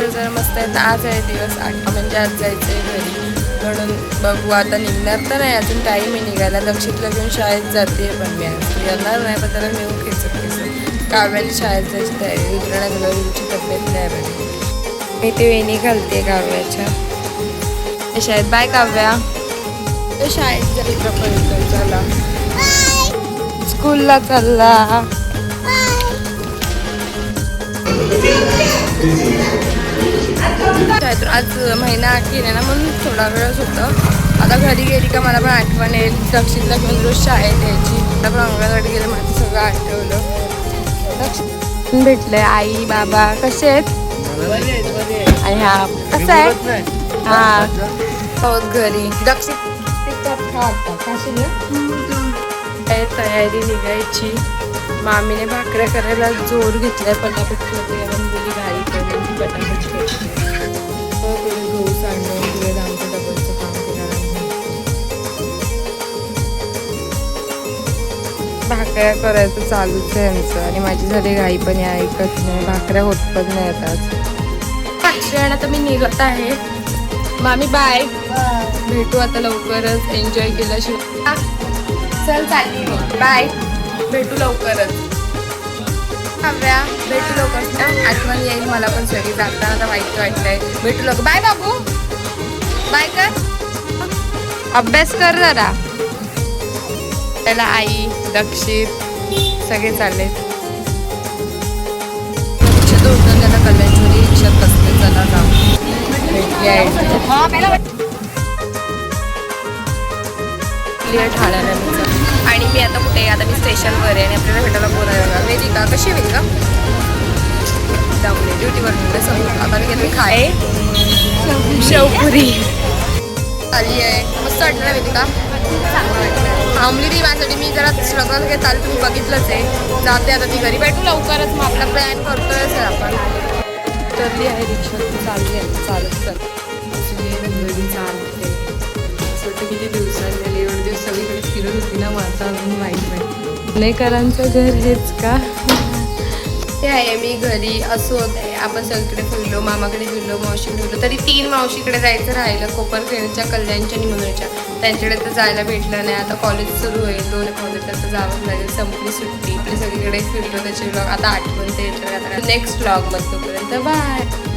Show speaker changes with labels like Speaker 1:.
Speaker 1: आहेत आज आहे दिवस आठ म्हणजे आज जायचं आहे घरी. म्हणून बघू आता निघणार तर नाही अजून टाईम आहे निघायला. लक्षितला घेऊन शाळेत जाते पण मी आज. येणार नाही पण त्याला नेऊ खेचत खेचत काव्याला शाळेत जायची तयारी रुद्राला गुलाबीची तब्येत नाही बरी मी ते वेणी घालते काव्याच्या. शाळेत. बाय काव्या. तो शाळेत जायचं पर्यंत चला. स्कूलला चालला शाळेतून आज महिना आठ गेले ना म्हणून थोडा वेळच होतं. आता घरी गेली का मला पण आठवण येईल. दक्षिणला घेऊन रोज शाळेत यायची. आता पण अंगणवाडी गेलं मला सगळं आठवलं. दक्षिण भेटलंय? आई बाबा कसे आहेत? आणि हा कसं आहे? हा. हो घरी. दक्षिण तयारी निघायची. मामीने भाकऱ्या करायला जोर घेतलाय पटापट गेली करून पटापट भाकऱ्या करायचं चालूच आहे यांचं आणि माझी झाली घाई पण या ऐकत नाही. भाकऱ्या होत पण नाही येतात साक्षी आता मी निघत आहे. मामी बाय भेटू आता लवकरच. एन्जॉय केल्याशिवाय चल चालली. बाय भेटू लवकरच. हव्या भेटू लवकर आठवण येईल मला पण सगळी. जाताना आता वाईट वाटतंय. भेटू लवकर. बाय बाबू. बाय कर. अभ्यास कर जरा. त्याला आई दक्षित सगळे चालले. रिक्षात उतरून त्याला कल्याणपुरी रिक्षात बसले चला जाऊ. क्लिअर ठाण्याला. आणि मी आता कुठे आहे? आता मी स्टेशनवर आहे आणि आपल्याला भेटायला बोलायला वेदिका कशी वेदिका? जाऊन ड्युटीवर समोर आता मी गेले खाय. शेवपुरी आली आहे. मस्त वाटलं वेदिका? थांबली ती माझ्यासाठी. मी जरा स्ट्रगल घेत आली तुम्ही बघितलंच आहे. जाते आता ती घरी. भेटू लवकरच मग आपला प्लॅन करतोय सर आपण. उतरली आहे रिक्षा चालली आहे. चालत चल. मुंबई चालते असं वाटतं किती दिवसांनी आली. एवढे दिवस सगळीकडे फिरत होती ना आता अजून माहीत नाही पुणेकरांचं घर हेच का? ते आहे मी घरी असं होते आपण सगळीकडे फिरलो मामाकडे फिरलो मावशीकडे फिरलो. तरी तीन मावशीकडे जायचं राहिलं कोपरखेडच्या कल्याणच्या निमोनच्या त्यांच्याकडे तर जायला भेटलं नाही. आता कॉलेज सुरू होईल. दोन कॉलेज तर जावंच लागेल. संपली सुट्टी. इकडे सगळीकडे फिरलो त्याचे ब्लॉग आता आठवण ते येतो. आता नेक्स्ट ब्लॉग मग तोपर्यंत बाय